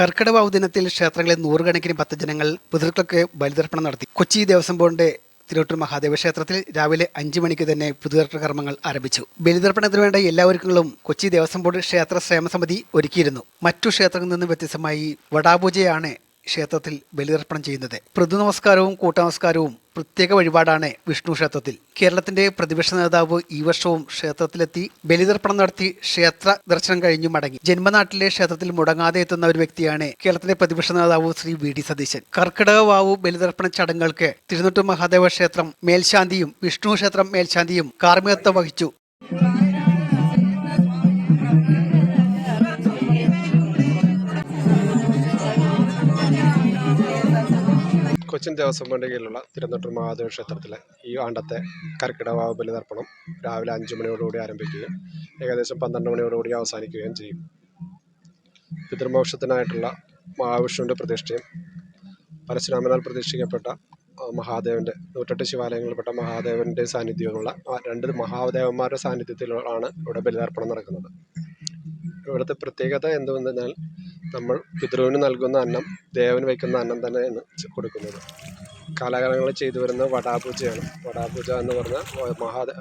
കർക്കിടക ദിനത്തിൽ ക്ഷേത്രങ്ങളിൽ നൂറുകണക്കിന് ജനങ്ങൾ പിതൃക്കൾക്ക് ബലിതർപ്പണം നടത്തി. കൊച്ചി ദേവസ്വം ബോർഡിന്റെ തിരുവട്ടൂർ മഹാദേവ ക്ഷേത്രത്തിൽ രാവിലെ അഞ്ചു മണിക്ക് തന്നെ പുതുതർപ്പണ കർമ്മങ്ങൾ ആരംഭിച്ചു. ബലിതർപ്പണത്തിന് വേണ്ട എല്ലാ ഒരുക്കങ്ങളും കൊച്ചി ദേവസ്വം ബോർഡ് ക്ഷേത്ര ക്ഷേമസമിതി ഒരുക്കിയിരുന്നു. മറ്റു ക്ഷേത്രങ്ങളിൽ നിന്ന് വ്യത്യസ്തമായി വടാപൂജയാണ് ക്ഷേത്രത്തിൽ ബലിതർപ്പണം ചെയ്യുന്നത്. പൃഥു നമസ്കാരവും കൂട്ടനമസ്കാരവും പ്രത്യേക വഴിപാടാണ് വിഷ്ണു ക്ഷേത്രത്തിൽ. കേരളത്തിന്റെ പ്രതിപക്ഷ നേതാവ് ഈ വർഷവും ക്ഷേത്രത്തിലെത്തി ബലിതർപ്പണം നടത്തി ക്ഷേത്ര ദർശനം കഴിഞ്ഞു മടങ്ങി. ജന്മനാട്ടിലെ ക്ഷേത്രത്തിൽ മുടങ്ങാതെ എത്തുന്ന ഒരു വ്യക്തിയാണ് കേരളത്തിലെ പ്രതിപക്ഷ നേതാവ് ശ്രീ വി ഡി സതീശൻ. കർക്കിടക വാവു ബലിതർപ്പണ ചടങ്ങുകൾക്ക് തിരുനെട്ടു മഹാദേവ ക്ഷേത്രം മേൽശാന്തിയും വിഷ്ണു ക്ഷേത്രം മേൽശാന്തിയും കാർമ്മികത്വം വഹിച്ചു. കൊച്ചിൻ ദേവസ്വം ബോർഡിന്റെ കീഴിലുള്ള തിരുവനന്തപുരം മഹാദേവ ക്ഷേത്രത്തിലെ ഈ ആണ്ടത്തെ കർക്കിടക ബലിതർപ്പണം രാവിലെ അഞ്ച് മണിയോടുകൂടി ആരംഭിക്കുകയും ഏകദേശം പന്ത്രണ്ട് മണിയോടുകൂടി അവസാനിക്കുകയും ചെയ്യും. പിതൃമോക്ഷത്തിനായിട്ടുള്ള മഹാവിഷ്ണുവിന്റെ പ്രതിഷ്ഠയും പരശുരാമനാൽ പ്രതിഷ്ഠിക്കപ്പെട്ട മഹാദേവന്റെ നൂറ്റെട്ട് ശിവാലയങ്ങളിൽപ്പെട്ട മഹാദേവന്റെ സാന്നിധ്യമുള്ള രണ്ട് മഹാദേവന്മാരുടെ സാന്നിധ്യത്തിലാണ് ഇവിടെ ബലിതർപ്പണം നടക്കുന്നത്. ഇവിടുത്തെ പ്രത്യേകത എന്തുവെന്നാൽ നമ്മൾ പിതൃവിന് നൽകുന്ന അന്നം ദേവന് വയ്ക്കുന്ന അന്നം തന്നെയാണ് കൊടുക്കുന്നത്. കാലാകാലങ്ങളിൽ ചെയ്തു വരുന്ന വടാപൂജയാണ്. വടാപൂജ എന്ന് പറഞ്ഞാൽ മഹാ മഹാദേ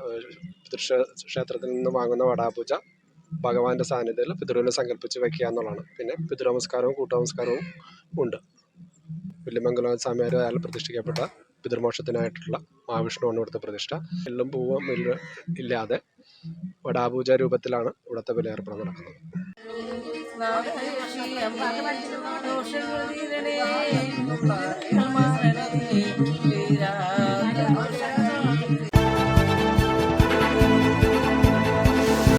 ക്ഷേത്രത്തിൽ നിന്ന് വാങ്ങുന്ന വടാപൂജ ഭഗവാന്റെ സാന്നിധ്യത്തിൽ പിതൃവിനെ സങ്കല്പിച്ച് വയ്ക്കുക എന്നുള്ളതാണ്. പിന്നെ പിതൃനമസ്കാരവും കൂട്ടനമസ്കാരവും ഉണ്ട്. വില്യമംഗലം സ്വാമിയാർ അയാൾ പ്രതിഷ്ഠിക്കപ്പെട്ട പിതൃമോക്ഷത്തിനായിട്ടുള്ള മഹാവിഷ്ണുവാണ് ഇവിടുത്തെ പ്രതിഷ്ഠ. എല്ലും പൂവും ഇല്ല ഇല്ലാതെ വടാപൂജ രൂപത്തിലാണ് ഇവിടുത്തെ ബലിയർപ്പണം നടക്കുന്നത്. അമ്മ ദോഷങ്ങൾ തീരണേ.